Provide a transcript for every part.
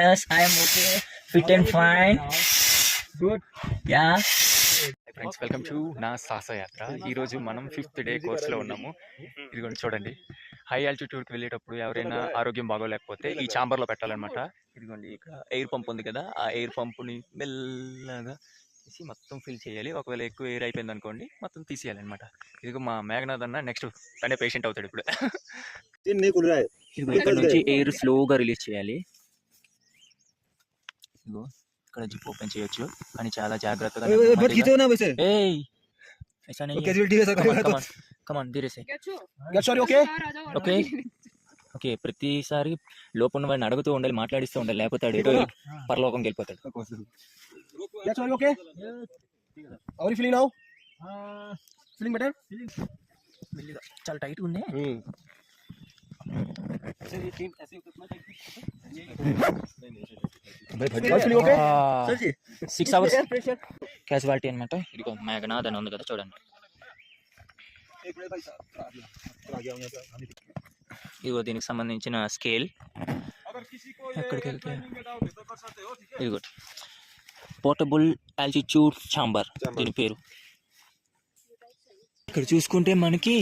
Yes I'm okay fit and fine good yeah friends welcome to నా సాహస యాత్ర. ఈరోజు మనం ఫిఫ్త్ డే కోర్స్లో ఉన్నాము. ఇది కూడా చూడండి హై ఆల్టిట్యూడ్కి వెళ్ళేటప్పుడు ఎవరైనా ఆరోగ్యం బాగోలేకపోతే ఈ చాంబర్లో పెట్టాలన్నమాట. ఇదిగోండి ఇక్కడ ఎయిర్ పంప్ ఉంది కదా ఆ ఎయిర్ పంపుని మెల్లగా తీసి మొత్తం ఫిల్ చేయాలి. ఒకవేళ ఎక్కువ ఎయిర్ అయిపోయింది అనుకోండి మొత్తం తీసేయాలన్నమాట. ఇదిగో మా మేఘనాథ్ అన్న నెక్స్ట్ అంటే పేషెంట్ అవుతాడు ఇప్పుడు. ఇదిగో ఇక్కడ నుంచి ఎయిర్ స్లోగా రిలీజ్ చేయాలి. ఇగో ఇక్కడ జిప్ ఓపెన్ చేయొచ్చు. కానీ చాలా జాగ్రత్తగా ఓకే ప్రతిసారి లోపల వాడిని అడుగుతూ ఉండాలి మాట్లాడిస్తూ ఉండాలి. లేకపోతే ఎటో పరలోకం వెళ్ళిపోతాడు చాలా టైట్ ఉంది. సరే సిక్స్ అవర్స్ క్యాజువాలిటీ అనమాట ఇదిగో మేఘనాథ్ అని ఉంది కదా చూడండి. ఇదిగో దీనికి సంబంధించిన స్కేల్ ఎక్కడికి వెళ్తే? ఇదిగో. పోర్టబుల్ ఆల్టిట్యూడ్ ఛాంబర్ దీని పేరు. ఇక్కడ చూసుకుంటే మనకి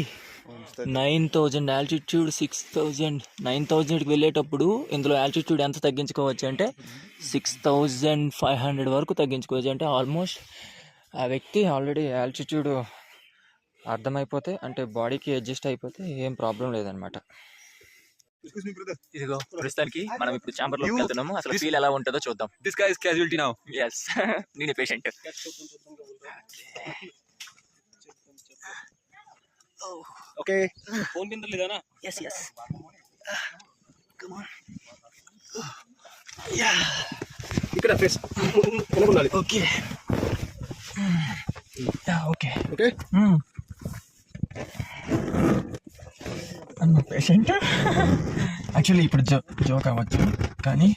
nine thousand altitude six thousand nine థౌజండ్కి వెళ్ళేటప్పుడు ఇందులో ఆల్టిట్యూడ్ ఎంత తగ్గించుకోవచ్చు అంటే సిక్స్ థౌజండ్ ఫైవ్ హండ్రెడ్ వరకు తగ్గించుకోవచ్చు. అంటే ఆల్మోస్ట్ ఆ వ్యక్తి ఆల్రెడీ ఆల్టిట్యూడ్ అర్థమైపోతే అంటే బాడీకి అడ్జస్ట్ అయిపోతే ఏం ప్రాబ్లం లేదనమాట ఇదిగో ప్రస్తుతానికి మనం ఇప్పుడు ఛాంబర్లోకి వెళ్తున్నాము. అసలు ఫీల్ ఎలా ఉంటుందో చూద్దాం. This guy is casualty now. Yes నేనే పేషెంట్ ओके ఫోన్ కింద లేదా ఎస్ ఎస్ ఇక్కడ ఫేస్ కొనాలి ఓకే ఓకే ఓకే అన్న పేషెంట్ యాక్చువల్లీ ఇప్పుడు జో జోక్ అవ్వచ్చు కానీ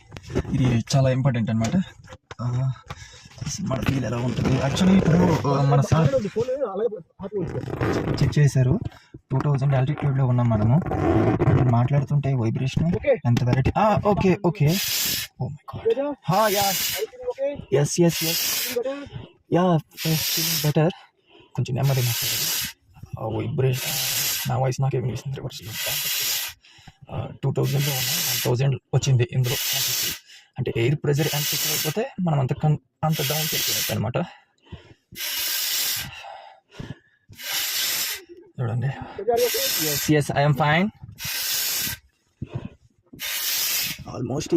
ఇది చాలా ఇంపార్టెంట్ అనమాట మన ఫీల్ ఎలా ఉంటుంది? యాక్చువల్లీ ఇప్పుడు మన సార్ చెక్ చేశారు. టూ థౌజండ్ ఆల్టిట్యూడ్లో ఉన్నాం మనము. ఇప్పుడు మాట్లాడుతుంటే వైబ్రేషన్ ఎంత variety okay okay oh my god హా yeah yes yes yes yeah feeling better కొంచెం నెమ్మది మాట్లాడాలి వైబ్రేషన్ నా వాయిస్ నాకే వినిపిస్తుంది? రివర్స్ టూ థౌజండ్లో ఉన్నాం. వన్ థౌజండ్ వచ్చింది ఇందులో. అంటే ఎయిర్ ప్రెజర్ ఎంత ఎక్కువ అయిపోతే మనం అంత అంత డౌన్ వెళ్ళిపోయినట్టు అనమాట చూడండి yes yes I'm fine almost ఇది